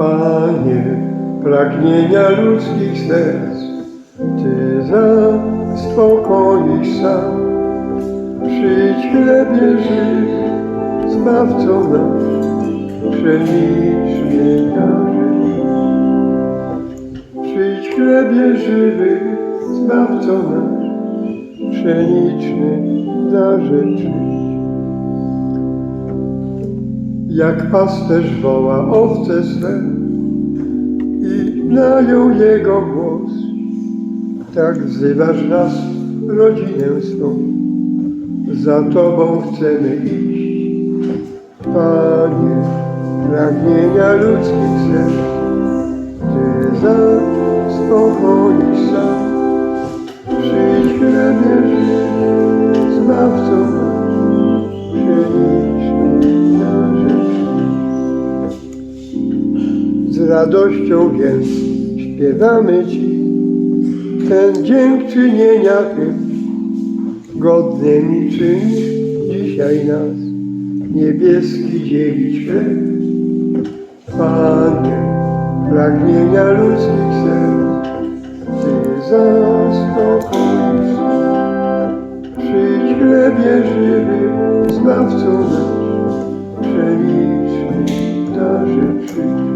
Panie, pragnienia ludzkich serc, Ty zaspokoisz sam. Przyjdź chlebie żywy, Zbawco nasz, przeliczny darzysz. Przyjdź chlebie żywy, Zbawco nasz, pszeniczny darze Jak pasterz woła owce swe i znają jego głos, tak wzywasz nas, rodzinę swą, za Tobą chcemy iść. Panie, pragnienia ludzkich radością więc śpiewamy Ci ten dziękczynienia hymn. Godnymi czynisz dzisiaj nas, niebieski dzielić chleb. Panie, pragnienia ludzkich serc, Ty zaspokoisz. Przyjdź chlebie żywy, Zbawco nasz, przeliczny darze przyjdź.